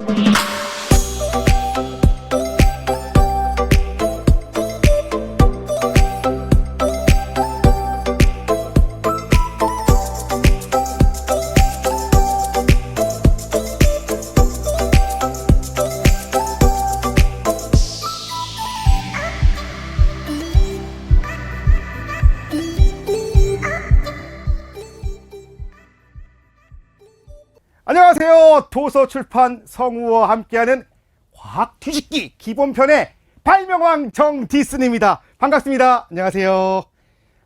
안녕 도서출판 성우와 함께하는 과학 뒤집기 기본편의 발명왕 정디슨입니다. 반갑습니다. 안녕하세요.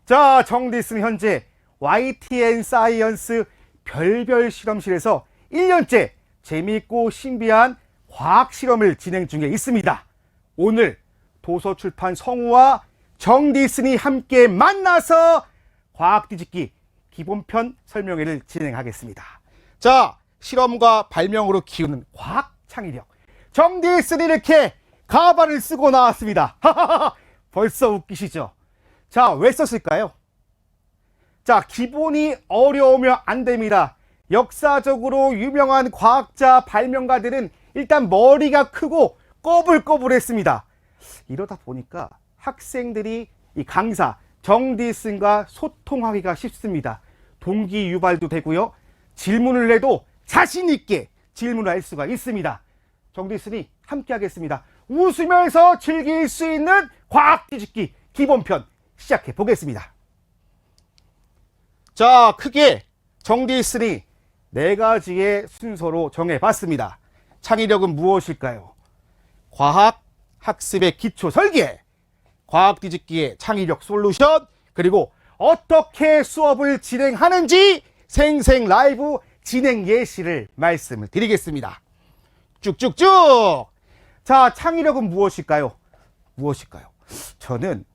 자, 정디슨 현재 YTN 사이언스 별별 실험실에서 1년째 재미있고 신비한 과학 실험을 진행 중에 있습니다. 오늘 도서출판 성우와 정디슨이 함께 만나서 과학 뒤집기 기본편 설명회를 진행하겠습니다. 자, 실험과 발명으로 키우는 과학 창의력. 정디슨이 이렇게 가발을 쓰고 나왔습니다. 벌써 웃기시죠? 자, 왜 썼을까요? 자, 기본이 어려우면 안 됩니다. 역사적으로 유명한 과학자, 발명가들은 일단 머리가 크고 꼬불꼬불했습니다. 이러다 보니까 학생들이 이 강사 정디슨과 소통하기가 쉽습니다. 동기 유발도 되고요. 질문을 해도 자신 있게 질문을 할 수가 있습니다. 정디슨이 함께 하겠습니다. 웃으면서 즐길 수 있는 과학 뒤집기 기본편 시작해 보겠습니다. 자, 크게 정디슨이 네 가지의 순서로 정해 봤습니다. 창의력은 무엇일까요? 과학, 학습의 기초 설계, 과학 뒤집기의 창의력 솔루션, 그리고 어떻게 수업을 진행하는지 생생 라이브 진행 예시를 말씀을 드리겠습니다. 쭉쭉쭉! 자, 창의력은 무엇일까요? 무엇일까요? 저는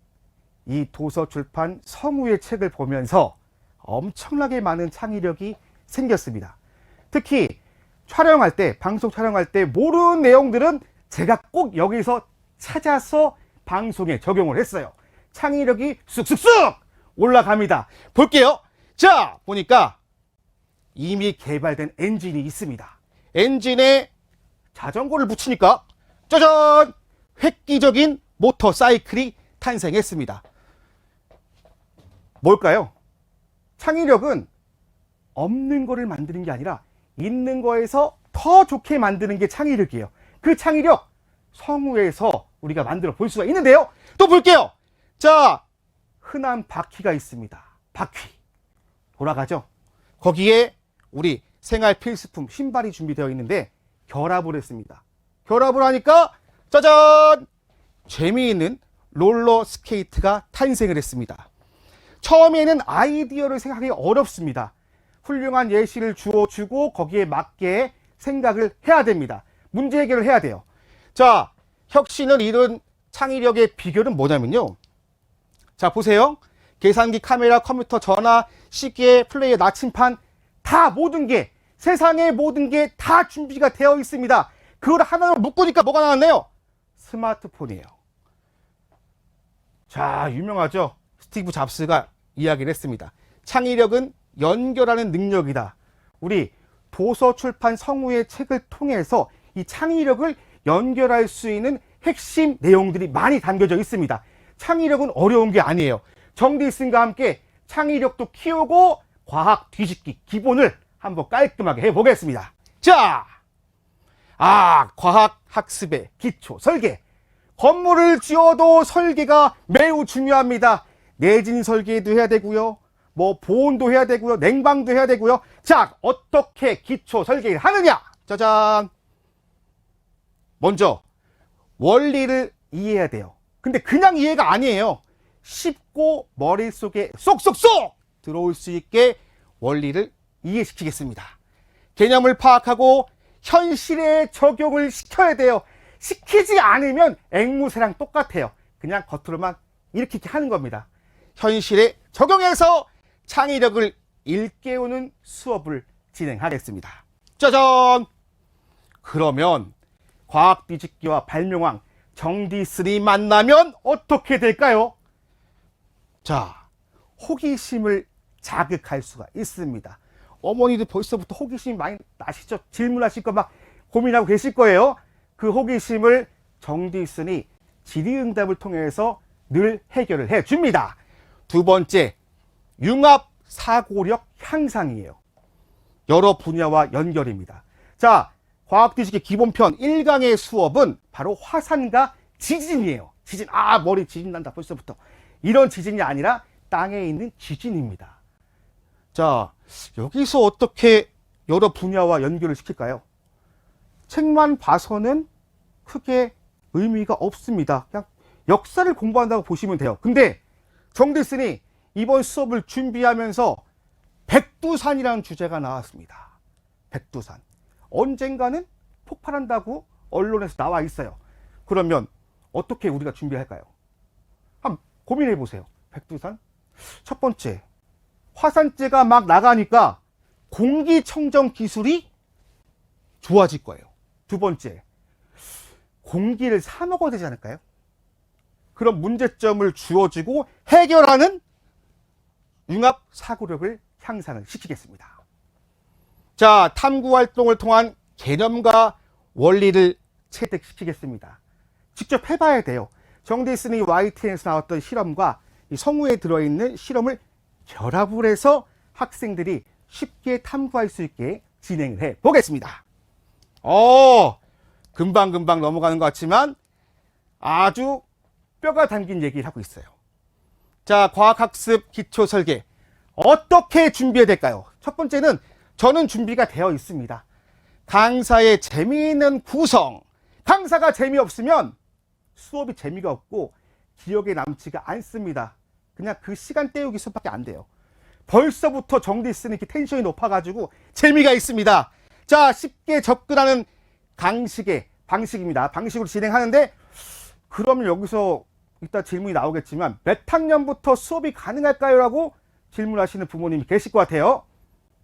이 도서 출판 성우의 책을 보면서 엄청나게 많은 창의력이 생겼습니다. 특히 촬영할 때, 방송 촬영할 때 모르는 내용들은 제가 꼭 여기서 찾아서 방송에 적용을 했어요. 창의력이 쑥쑥쑥 올라갑니다. 볼게요. 자, 보니까 이미 개발된 엔진이 있습니다. 엔진에 자전거를 붙이니까 짜잔! 획기적인 모터 사이클이 탄생했습니다. 뭘까요? 창의력은 없는 거를 만드는 게 아니라 있는 거에서 더 좋게 만드는 게 창의력이에요. 그 창의력 성우에서 우리가 만들어 볼 수가 있는데요. 또 볼게요. 자, 흔한 바퀴가 있습니다. 바퀴. 돌아가죠. 거기에 우리 생활 필수품 신발이 준비되어 있는데 결합을 했습니다. 결합을 하니까 짜잔! 재미있는 롤러 스케이트가 탄생을 했습니다. 처음에는 아이디어를 생각하기 어렵습니다. 훌륭한 예시를 주어주고 거기에 맞게 생각을 해야 됩니다. 문제 해결을 해야 돼요. 자, 혁신을 이룬 창의력의 비결은 뭐냐면요. 자, 보세요. 계산기, 카메라, 컴퓨터, 전화, 시계, 플레이어, 나침판 다 모든 게 세상의 모든 게 다 준비가 되어 있습니다. 그걸 하나로 묶으니까 뭐가 나왔네요? 스마트폰이에요. 자, 유명하죠? 스티브 잡스가 이야기를 했습니다. 창의력은 연결하는 능력이다. 우리 도서 출판 성우의 책을 통해서 이 창의력을 연결할 수 있는 핵심 내용들이 많이 담겨져 있습니다. 창의력은 어려운 게 아니에요. 정디슨과 함께 창의력도 키우고 과학 뒤집기 기본을 한번 깔끔하게 해보겠습니다. 자, 아, 과학 학습의 기초 설계. 건물을 지어도 설계가 매우 중요합니다. 내진 설계도 해야 되고요. 뭐 보온도 해야 되고요. 냉방도 해야 되고요. 자, 어떻게 기초 설계를 하느냐? 짜잔. 먼저 원리를 이해해야 돼요. 근데 그냥 이해가 아니에요. 쉽고 머릿속에 쏙쏙쏙 들어올 수 있게 원리를 이해시키겠습니다. 개념을 파악하고 현실에 적용을 시켜야 돼요. 시키지 않으면 앵무새랑 똑같아요. 그냥 겉으로만 이렇게 이렇게 하는 겁니다. 현실에 적용해서 창의력을 일깨우는 수업을 진행하겠습니다. 짜잔! 그러면 과학 뒤집기와 발명왕 정디슨이 만나면 어떻게 될까요? 자, 호기심을 자극할 수가 있습니다. 어머니도 벌써부터 호기심이 많이 나시죠? 질문하실 거 막 고민하고 계실 거예요. 그 호기심을 정디슨이 질의응답을 통해서 늘 해결을 해 줍니다. 두 번째, 융합 사고력 향상이에요. 여러 분야와 연결입니다. 자, 과학 뒤지기 기본편 1강의 수업은 바로 화산과 지진이에요. 지진, 아, 머리 지진 난다, 벌써부터. 이런 지진이 아니라 땅에 있는 지진입니다. 자, 여기서 어떻게 여러 분야와 연결을 시킬까요? 책만 봐서는 크게 의미가 없습니다. 그냥 역사를 공부한다고 보시면 돼요. 근데 정대슨이 이번 수업을 준비하면서 백두산이라는 주제가 나왔습니다. 백두산. 언젠가는 폭발한다고 언론에서 나와 있어요. 그러면 어떻게 우리가 준비할까요? 한번 고민해 보세요. 백두산. 첫 번째, 화산재가 막 나가니까 공기청정 기술이 좋아질 거예요. 두 번째, 공기를 사 먹어야 되지 않을까요? 그런 문제점을 주어지고 해결하는 융합 사고력을 향상을 시키겠습니다. 자, 탐구 활동을 통한 개념과 원리를 체득시키겠습니다. 직접 해봐야 돼요. 정디슨이 YTN에서 나왔던 실험과 이 성우에 들어있는 실험을 결합을 해서 학생들이 쉽게 탐구할 수 있게 진행을 해 보겠습니다. 어, 금방금방 넘어가는 것 같지만 아주 뼈가 담긴 얘기를 하고 있어요. 자, 과학학습 기초 설계. 어떻게 준비해야 될까요? 첫 번째는 저는 준비가 되어 있습니다. 강사의 재미있는 구성. 강사가 재미없으면 수업이 재미가 없고 기억에 남지가 않습니다. 그냥 그 시간 때우기 수밖에 안 돼요. 벌써부터 정디스는 이렇게 텐션이 높아가지고 재미가 있습니다. 자, 쉽게 접근하는 강식의 방식입니다. 방식으로 진행하는데 그러면 여기서 이따 질문이 나오겠지만 몇 학년부터 수업이 가능할까요? 라고 질문하시는 부모님이 계실 것 같아요.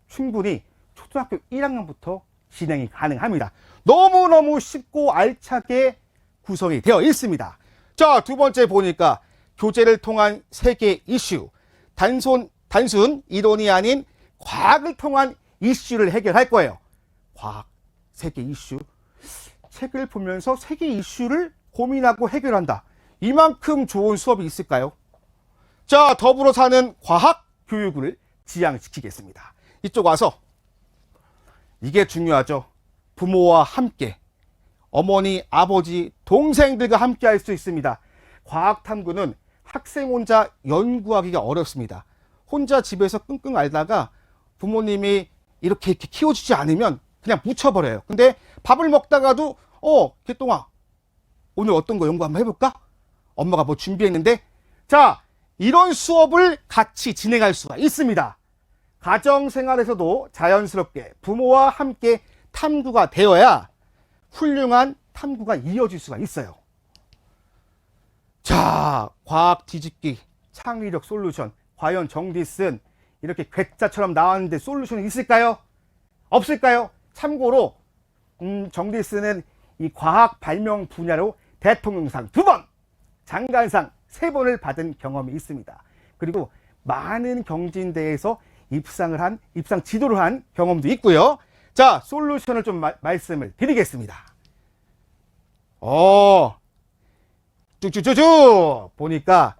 충분히 초등학교 1학년부터 진행이 가능합니다. 너무너무 쉽고 알차게 구성이 되어 있습니다. 자, 두 번째 보니까 교재를 통한 세계 이슈. 단순, 단순 이론이 아닌 과학을 통한 이슈를 해결할 거예요. 과학, 세계 이슈. 책을 보면서 세계 이슈를 고민하고 해결한다. 이만큼 좋은 수업이 있을까요? 자, 더불어 사는 과학 교육을 지향시키겠습니다. 이쪽 와서 이게 중요하죠. 부모와 함께 어머니, 아버지, 동생들과 함께 할 수 있습니다. 과학 탐구는 학생 혼자 연구하기가 어렵습니다. 혼자 집에서 끙끙 앓다가 부모님이 이렇게, 이렇게 키워주지 않으면 그냥 묻혀버려요. 근데 밥을 먹다가도 어, 개똥아 오늘 어떤 거 연구 한번 해볼까? 엄마가 뭐 준비했는데 자 이런 수업을 같이 진행할 수가 있습니다. 가정 생활에서도 자연스럽게 부모와 함께 탐구가 되어야 훌륭한 탐구가 이어질 수가 있어요. 자, 과학 뒤집기, 창의력 솔루션. 과연 정디슨 이렇게 괴짜처럼 나왔는데 솔루션이 있을까요? 없을까요? 참고로 음, 정디슨은 이 과학 발명 분야로 대통령상 두 번, 장관상 세 번을 받은 경험이 있습니다. 그리고 많은 경진대에서 입상을 한, 입상 지도를 한 경험도 있고요. 자, 솔루션을 좀 마- 말씀을 드리겠습니다. 어, 쭉쭉쭉쭉 보니까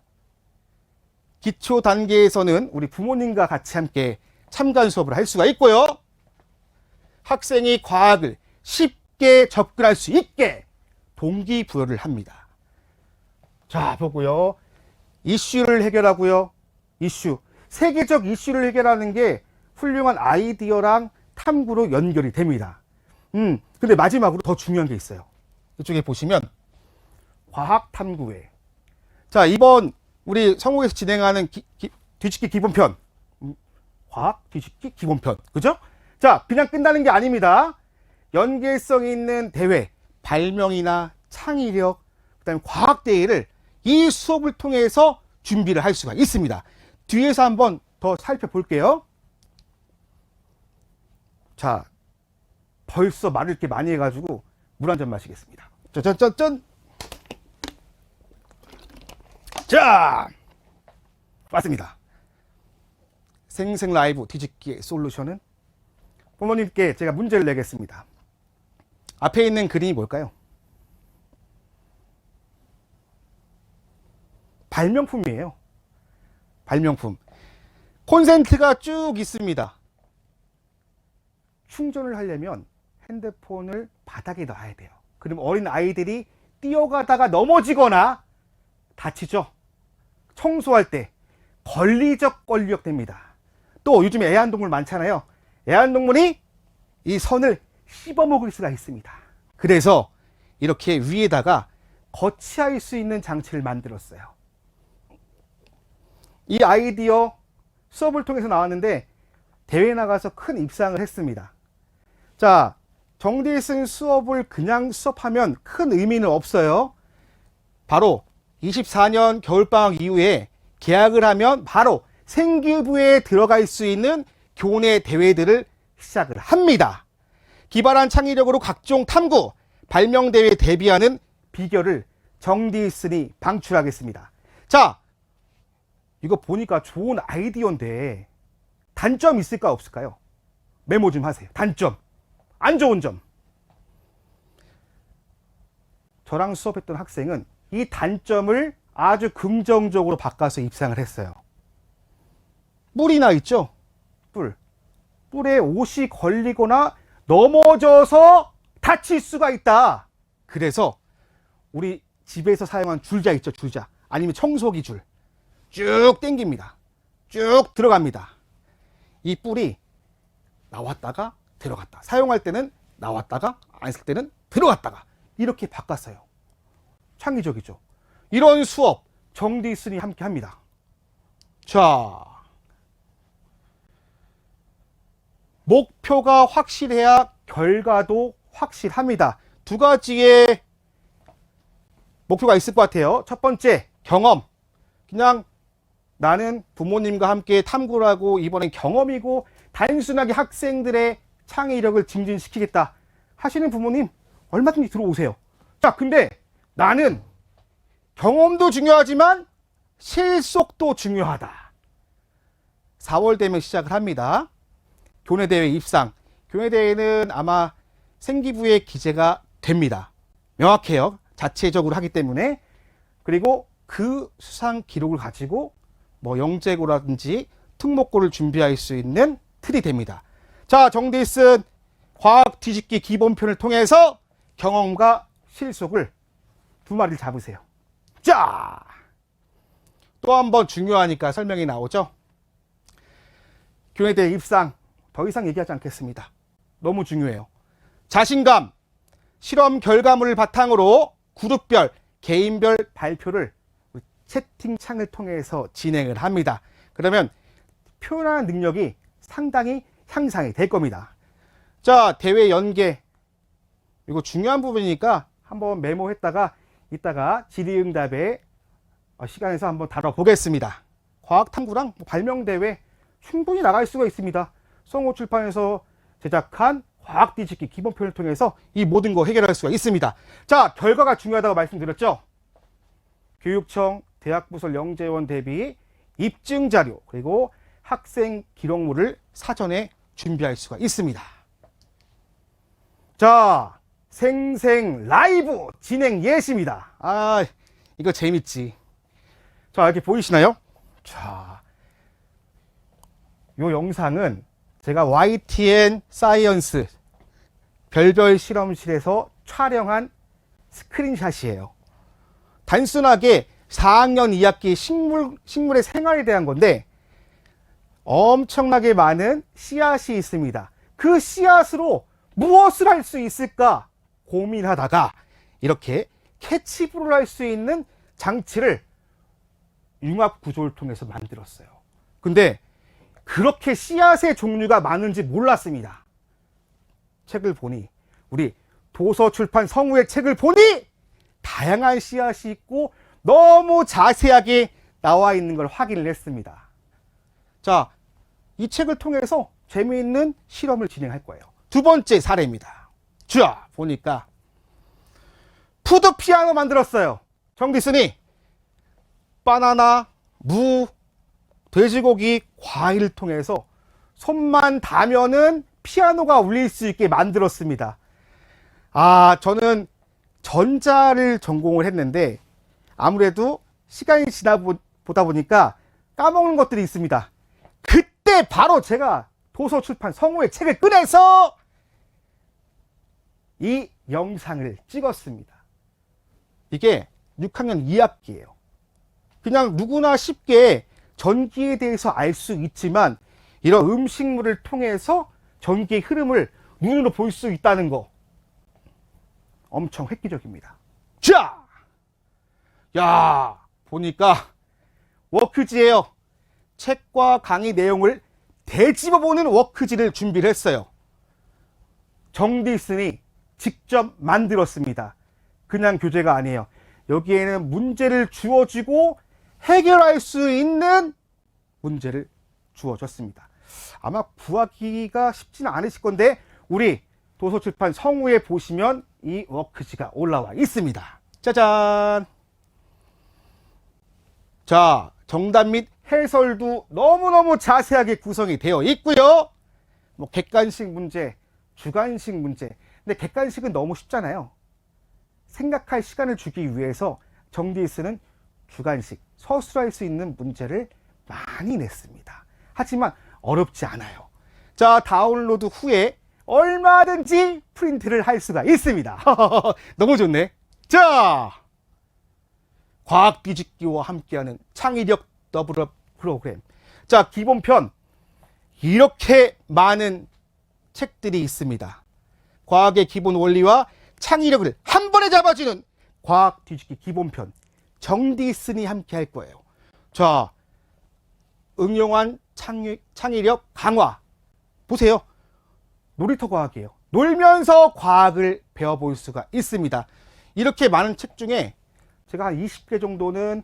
기초 단계에서는 우리 부모님과 같이 함께 참관 수업을 할 수가 있고요. 학생이 과학을 쉽게 접근할 수 있게 동기부여를 합니다. 자, 보고요. 이슈를 해결하고요. 이슈. 세계적 이슈를 해결하는 게 훌륭한 아이디어랑 탐구로 연결이 됩니다. 음, 근데 마지막으로 더 중요한 게 있어요. 이쪽에 보시면 과학 탐구회. 자, 이번 우리 성우에서 진행하는 기- 기- 뒤집기 기본편. 음, 과학 뒤집기 기본편. 그죠? 자, 그냥 끝나는 게 아닙니다. 연계성 있는 대회, 발명이나 창의력, 그 다음에 과학 대회를 이 수업을 통해서 준비를 할 수가 있습니다. 뒤에서 한번 더 살펴볼게요. 자, 벌써 말을 이렇게 많이 해가지고 물 한 잔 마시겠습니다. 짠짠짠짠. 자, 맞습니다. 생생 라이브 뒤집기의 솔루션은 부모님께 제가 문제를 내겠습니다. 앞에 있는 그림이 뭘까요? 발명품이에요. 발명품. 콘센트가 쭉 있습니다. 충전을 하려면 핸드폰을 바닥에 놔야 돼요. 그럼 어린 아이들이 뛰어가다가 넘어지거나 다치죠. 청소할 때 권리적 권리역 됩니다. 또 요즘 애완동물 많잖아요. 애완동물이 이 선을 씹어먹을 수가 있습니다. 그래서 이렇게 위에다가 거치할 수 있는 장치를 만들었어요. 이 아이디어 수업을 통해서 나왔는데 대회 나가서 큰 입상을 했습니다. 자, 쓴 수업을 그냥 수업하면 큰 의미는 없어요. 바로 24년 겨울방학 이후에 계약을 하면 바로 생기부에 들어갈 수 있는 교내 대회들을 시작을 합니다. 기발한 창의력으로 각종 탐구, 발명 대회에 대비하는 비결을 정디슨이 방출하겠습니다. 자, 이거 보니까 좋은 아이디어인데 단점 있을까 없을까요? 메모 좀 하세요. 단점. 안 좋은 점. 저랑 수업했던 학생은 이 단점을 아주 긍정적으로 바꿔서 입상을 했어요. 뿔이 나 있죠? 뿔. 뿔에 옷이 걸리거나 넘어져서 다칠 수가 있다. 그래서 우리 집에서 사용한 줄자 있죠, 줄자. 아니면 청소기 줄. 쭉 당깁니다. 쭉 들어갑니다. 이 뿔이 나왔다가 들어갔다. 사용할 때는 나왔다가 안 쓸 때는 들어갔다가 이렇게 바꿨어요. 창의적이죠. 이런 수업 정디슨이 함께 합니다. 자, 목표가 확실해야 결과도 확실합니다. 두 가지의 목표가 있을 것 같아요. 첫 번째, 경험. 그냥 나는 부모님과 함께 탐구를 하고 이번엔 경험이고 단순하게 학생들의 창의력을 증진시키겠다 하시는 부모님 얼마든지 들어오세요. 자, 근데 나는 경험도 중요하지만 실속도 중요하다. 4월 되면 시작을 합니다. 교내대회 입상. 교내대회는 아마 생기부에 기재가 됩니다. 명확해요. 자체적으로 하기 때문에. 그리고 그 수상 기록을 가지고 뭐 영재고라든지 특목고를 준비할 수 있는 틀이 됩니다. 자, 정디슨 과학 뒤집기 기본편을 통해서 경험과 실속을 두 마리를 잡으세요. 자! 또 한 번 중요하니까 설명이 나오죠. 교내대 입상 더 이상 얘기하지 않겠습니다. 너무 중요해요. 자신감, 실험 결과물을 바탕으로 그룹별, 개인별 발표를 채팅창을 통해서 진행을 합니다. 그러면 표현하는 능력이 상당히 향상이 될 겁니다. 자, 대회 연계. 이거 중요한 부분이니까 한번 메모했다가 이따가 질의응답에 어, 시간에서 한번 다뤄보겠습니다. 과학탐구랑 뭐 발명대회 충분히 나갈 수가 있습니다. 성호 출판에서 제작한 과학 뒤집기 기본 표현을 통해서 이 모든 거 해결할 수가 있습니다. 자, 결과가 중요하다고 말씀드렸죠? 교육청 대학부설 영재원 대비 입증 자료 그리고 학생 기록물을 사전에 준비할 수가 있습니다. 자, 생생 라이브 진행 예시입니다. 아, 이거 재밌지. 자, 이렇게 보이시나요? 자, 요 영상은 제가 YTN 사이언스 별별 실험실에서 촬영한 스크린샷이에요. 단순하게 4학년 2학기 식물, 식물의 생활에 대한 건데, 엄청나게 많은 씨앗이 있습니다. 그 씨앗으로 무엇을 할 수 있을까 고민하다가 이렇게 캐치볼을 할 수 있는 장치를 융합 구조를 통해서 만들었어요. 근데 그렇게 씨앗의 종류가 많은지 몰랐습니다. 책을 보니 우리 도서 출판 성우의 책을 보니 다양한 씨앗이 있고 너무 자세하게 나와 있는 걸 확인을 했습니다. 자, 이 책을 통해서 재미있는 실험을 진행할 거예요. 두 번째 사례입니다. 자, 보니까 푸드 피아노 만들었어요. 정디슨이 바나나, 무, 돼지고기, 과일을 통해서 손만 닿으면은 피아노가 울릴 수 있게 만들었습니다. 아, 저는 전자를 전공을 했는데 아무래도 시간이 지나 보- 보다 보니까 까먹는 것들이 있습니다. 그때 바로 제가 도서 출판 성우의 책을 꺼내서 이 영상을 찍었습니다. 이게 6학년 2학기예요. 그냥 누구나 쉽게 전기에 대해서 알 수 있지만 이런 음식물을 통해서 전기의 흐름을 눈으로 볼 수 있다는 거 엄청 획기적입니다. 자! 야, 보니까 워크지예요. 책과 강의 내용을 되짚어보는 워크지를 준비를 했어요. 정디슨이 직접 만들었습니다. 그냥 교재가 아니에요. 여기에는 문제를 주어주고 해결할 수 있는 문제를 주어졌습니다. 아마 구하기가 쉽지는 않으실 건데 우리 도서출판 성우에 보시면 이 워크지가 올라와 있습니다. 짜잔! 자, 정답 및 해설도 너무너무 자세하게 구성이 되어 있고요. 뭐 객관식 문제, 주관식 문제. 근데 객관식은 너무 쉽잖아요. 생각할 시간을 주기 위해서 정디스는 주관식, 서술할 수 있는 문제를 많이 냈습니다. 하지만 어렵지 않아요. 자, 다운로드 후에 얼마든지 프린트를 할 수가 있습니다. 너무 좋네. 자, 과학 뒤집기와 함께하는 창의력 더블 프로그램. 자, 기본편. 이렇게 많은 책들이 있습니다. 과학의 기본 원리와 창의력을 한 번에 잡아주는 과학 뒤집기 기본편. 정디슨이 함께 할 거예요. 자, 응용한 창의, 창의력 강화. 보세요. 놀이터 과학이에요. 놀면서 과학을 배워볼 수가 있습니다. 이렇게 많은 책 중에 제가 한 20개 정도는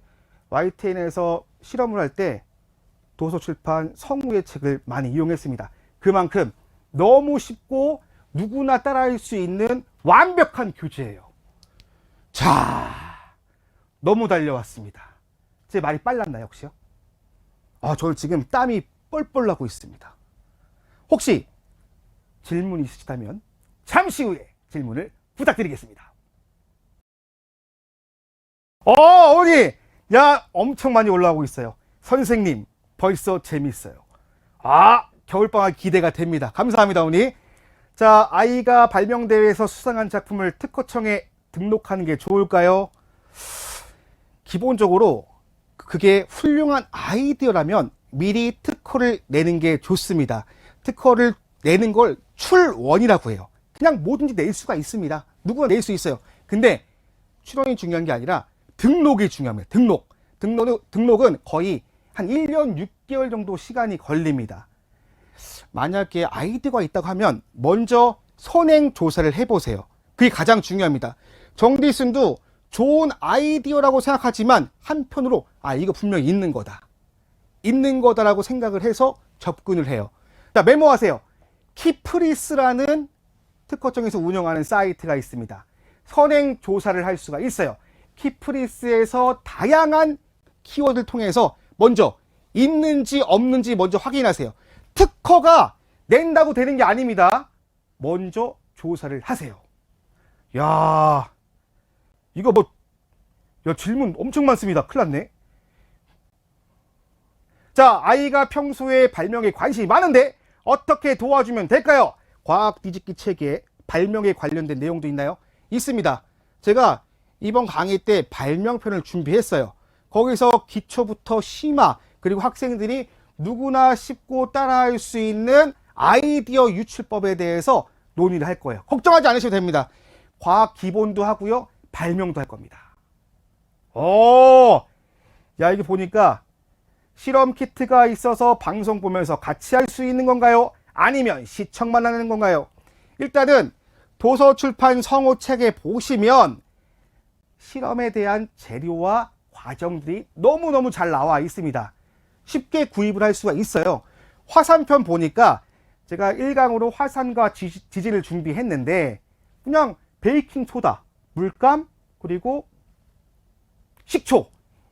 YTN에서 실험을 할 때 도서출판 성우의 책을 많이 이용했습니다. 그만큼 너무 쉽고 누구나 따라할 수 있는 완벽한 교재예요. 자, 너무 달려왔습니다. 제 말이 빨랐나요, 혹시요? 아, 저는 지금 땀이 뻘뻘 나고 있습니다. 혹시 질문 있으시다면 잠시 후에 질문을 부탁드리겠습니다. 어, 어머니! 야, 엄청 많이 올라오고 있어요. 선생님, 벌써 재밌어요. 아, 겨울방학 기대가 됩니다. 감사합니다, 어머니. 자, 아이가 발명대회에서 수상한 작품을 특허청에 등록하는 게 좋을까요? 기본적으로 그게 훌륭한 아이디어라면 미리 특허를 내는 게 좋습니다. 특허를 내는 걸 출원이라고 해요. 그냥 뭐든지 낼 수가 있습니다. 누구나 낼 수 있어요. 근데 출원이 중요한 게 아니라 등록이 중요합니다. 등록. 등록은, 등록은 거의 한 1년 6개월 정도 시간이 걸립니다. 만약에 아이디어가 있다고 하면 먼저 선행 조사를 해보세요. 그게 가장 중요합니다. 정디슨도 좋은 아이디어라고 생각하지만 한편으로 아 이거 분명히 있는 거다. 있는 거다라고 생각을 해서 접근을 해요. 자 메모하세요. 키프리스라는 특허청에서 운영하는 사이트가 있습니다. 선행 조사를 할 수가 있어요. 키프리스에서 다양한 키워드를 통해서 먼저 있는지 없는지 먼저 확인하세요. 특허가 낸다고 되는 게 아닙니다. 먼저 조사를 하세요. 야, 이거 뭐, 야, 질문 엄청 많습니다. 큰일 났네. 자, 아이가 평소에 발명에 관심이 많은데 어떻게 도와주면 될까요? 과학 뒤집기 책에 발명에 관련된 내용도 있나요? 있습니다. 제가 이번 강의 때 발명편을 준비했어요. 거기서 기초부터 심화, 그리고 학생들이 누구나 쉽고 따라할 수 있는 아이디어 유출법에 대해서 논의를 할 거예요. 걱정하지 않으셔도 됩니다. 과학 기본도 하고요. 발명도 할 겁니다. 오! 야, 이게 보니까 실험 키트가 있어서 방송 보면서 같이 할 수 있는 건가요? 아니면 시청만 하는 건가요? 일단은 도서 출판 성우 책에 보시면 실험에 대한 재료와 과정들이 너무너무 잘 나와 있습니다. 쉽게 구입을 할 수가 있어요. 화산편 보니까 제가 1강으로 화산과 지- 지진을 준비했는데 그냥 베이킹 소다, 물감, 그리고 식초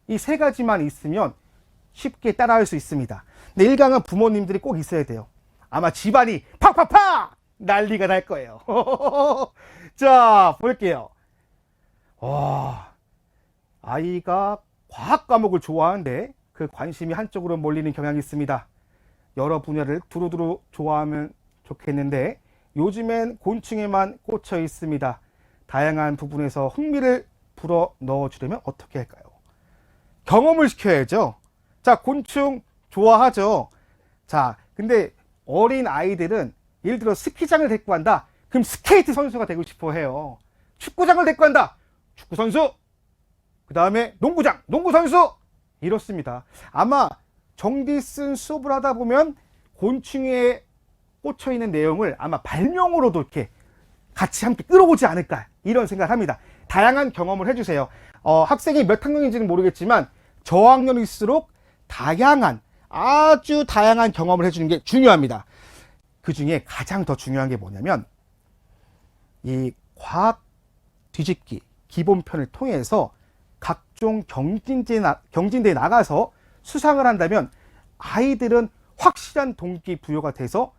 이 세 가지만 있으면 쉽게 따라할 수 있습니다. 근데 1강은 부모님들이 꼭 있어야 돼요. 아마 집안이 팍팍팍 난리가 날 거예요. 자, 볼게요. 와, 아이가 과학 과목을 좋아하는데 그 관심이 한쪽으로 몰리는 경향이 있습니다. 여러 분야를 두루두루 좋아하면 좋겠는데 요즘엔 곤충에만 꽂혀 있습니다. 다양한 부분에서 흥미를 불어 넣어 주려면 어떻게 할까요? 경험을 시켜야죠. 자, 곤충 좋아하죠. 자, 근데 어린 아이들은 예를 들어 스키장을 데리고 간다. 그럼 스케이트 선수가 되고 싶어 해요. 축구장을 데리고 간다. 축구 선수. 그 다음에 농구장, 농구 선수. 이렇습니다. 아마 정디 쓴 수업을 하다 보면 곤충에 꽂혀 있는 내용을 아마 발명으로도 이렇게 같이 함께 끌어오지 않을까 이런 생각을 합니다. 다양한 경험을 해주세요. 어, 학생이 몇 학년인지는 모르겠지만 저학년일수록 다양한 아주 다양한 경험을 해주는 게 중요합니다. 그 중에 가장 더 중요한 게 뭐냐면 이 과학 뒤집기 기본편을 통해서 각종 경진대 나, 경진대에 나가서 수상을 한다면 아이들은 확실한 동기 부여가 돼서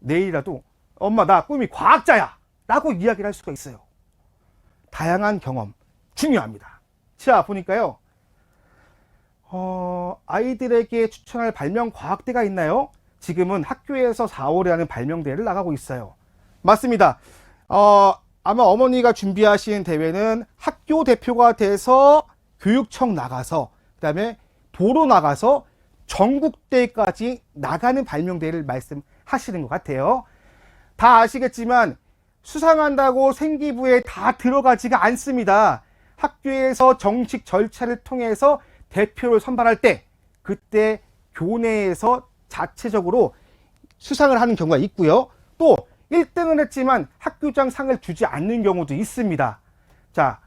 내일이라도 엄마 나 꿈이 과학자야 라고 이야기를 할 수가 있어요. 다양한 경험 중요합니다. 자 보니까요. 어, 아이들에게 추천할 발명 과학대가 있나요? 지금은 학교에서 4월에 하는 발명대회를 나가고 있어요. 맞습니다. 어, 아마 어머니가 준비하신 대회는 학교 대표가 돼서 교육청 나가서 그다음에 도로 나가서 전국대회까지 나가는 발명대회를 말씀하시는 것 같아요. 다 아시겠지만 수상한다고 생기부에 다 들어가지가 않습니다. 학교에서 정식 절차를 통해서 대표를 선발할 때 그때 교내에서 자체적으로 수상을 하는 경우가 있고요. 또 1등을 했지만 학교장 상을 주지 않는 경우도 있습니다. 자,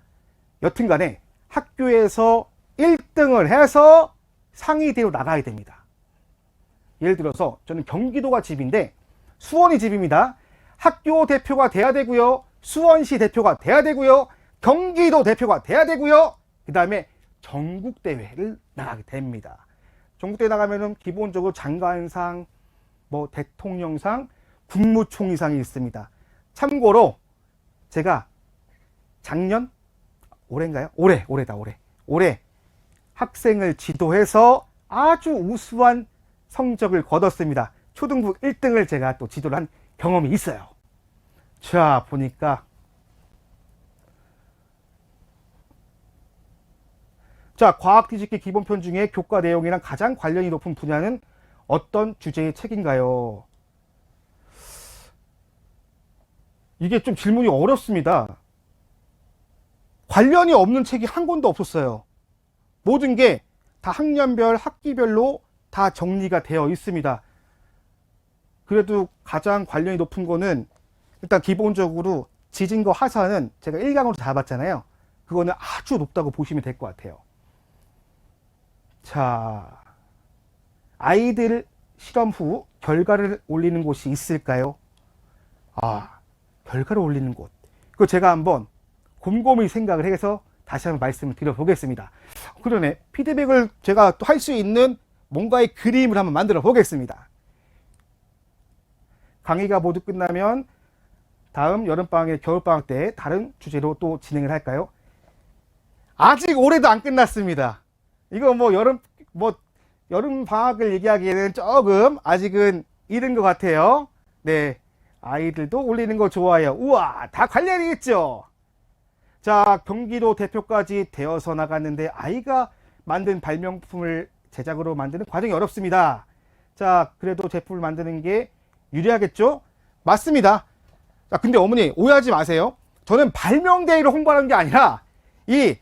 여튼 간에 학교에서 1등을 해서 상위대로 나가야 됩니다. 예를 들어서 저는 경기도가 집인데 수원이 집입니다. 학교 대표가 돼야 되고요. 수원시 대표가 돼야 되고요. 경기도 대표가 돼야 되고요. 그 다음에 전국대회를 나가게 됩니다. 전국대회 나가면은 기본적으로 장관상, 뭐 대통령상, 국무총리상이 있습니다. 참고로 제가 작년 올해인가요? 올해 올해다 올해 올해 학생을 지도해서 아주 우수한 성적을 거뒀습니다. 초등부 1등을 제가 또 지도를 한 경험이 있어요. 자 보니까 자, 과학 뒤집기 기본편 중에 교과 내용이랑 가장 관련이 높은 분야는 어떤 주제의 책인가요? 이게 좀 질문이 어렵습니다. 관련이 없는 책이 한 권도 없었어요. 모든 게 다 학년별, 학기별로 다 정리가 되어 있습니다. 그래도 가장 관련이 높은 거는 일단 기본적으로 지진과 화산은 제가 1강으로 잡았잖아요. 그거는 아주 높다고 보시면 될 것 같아요. 자, 아이들 실험 후 결과를 올리는 곳이 있을까요? 아, 결과를 올리는 곳. 그거 제가 한번 곰곰이 생각을 해서 다시 한번 말씀을 드려보겠습니다. 그러네. 피드백을 제가 또 할 수 있는 뭔가의 그림을 한번 만들어 보겠습니다. 강의가 모두 끝나면 다음 여름방학, 겨울방학 때 다른 주제로 또 진행을 할까요? 아직 올해도 안 끝났습니다. 이거 뭐 여름 뭐 여름 방학을 얘기하기에는 조금 아직은 이른 것 같아요. 네, 아이들도 올리는 거 좋아해요. 우와, 다 관련이 있죠. 자, 경기도 대표까지 되어서 나갔는데 아이가 만든 발명품을 제작으로 만드는 과정이 어렵습니다. 자, 그래도 제품을 만드는 게 유리하겠죠? 맞습니다. 자, 근데 어머니 오해하지 마세요. 저는 발명대회를 홍보하는 게 아니라 이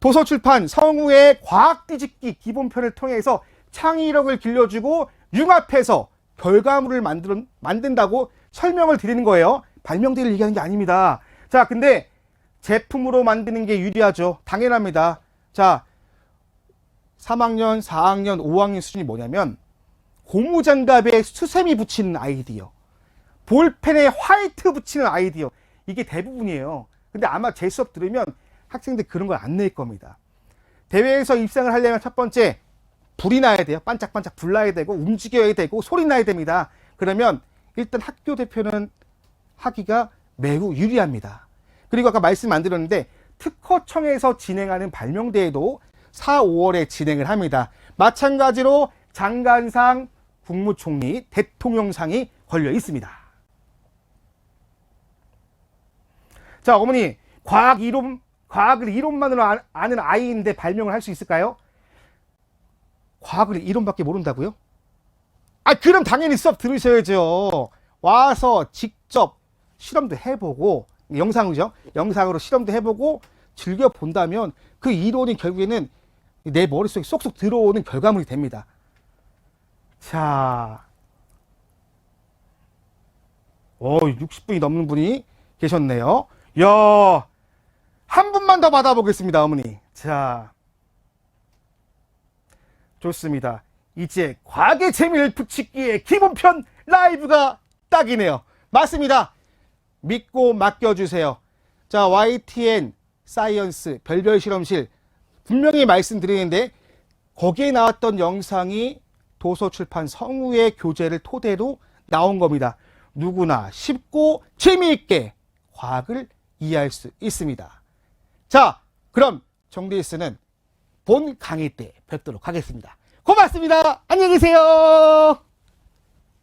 도서출판 성우의 과학 뒤집기 기본편을 통해서 창의력을 길러주고 융합해서 결과물을 만든, 만든다고 설명을 드리는 거예요. 발명대회를 얘기하는 게 아닙니다. 자, 근데 제품으로 만드는 게 유리하죠. 당연합니다. 자, 3학년, 4학년, 5학년 수준이 뭐냐면 고무장갑에 수세미 붙이는 아이디어, 볼펜에 화이트 붙이는 아이디어 이게 대부분이에요. 근데 아마 제 수업 들으면 학생들 그런 걸 안 낼 겁니다. 대회에서 입상을 하려면 첫 번째 불이 나야 돼요. 반짝반짝 불 나야 되고 움직여야 되고 소리 나야 됩니다. 그러면 일단 학교 대표는 하기가 매우 유리합니다. 그리고 아까 말씀 안 드렸는데 특허청에서 진행하는 발명대회도 4, 5월에 진행을 합니다. 마찬가지로 장관상, 국무총리, 대통령상이 걸려 있습니다. 자, 어머니, 과학 이론, 과학을 이론만으로 아- 아는 아이인데 발명을 할 수 있을까요? 과학을 이론밖에 모른다고요? 아, 그럼 당연히 수업 들으셔야죠. 와서 직접 실험도 해보고, 영상이죠? 영상으로 실험도 해보고, 즐겨 본다면 그 이론이 결국에는 내 머릿속에 쏙쏙 들어오는 결과물이 됩니다. 자, 어, 60분이 넘는 분이 계셨네요. 야, 한 분만 더 받아보겠습니다, 어머니. 자, 좋습니다. 이제 과학의 재미를 붙이기에 기본편 라이브가 딱이네요. 맞습니다. 믿고 맡겨주세요. 자, YTN 사이언스 별별 실험실 분명히 말씀드리는데 거기에 나왔던 영상이 도서출판 성우의 교재를 토대로 나온 겁니다. 누구나 쉽고 재미있게 과학을 이해할 수 있습니다. 자, 그럼 정데이스는 본 강의 때 뵙도록 하겠습니다. 고맙습니다. 안녕히 계세요.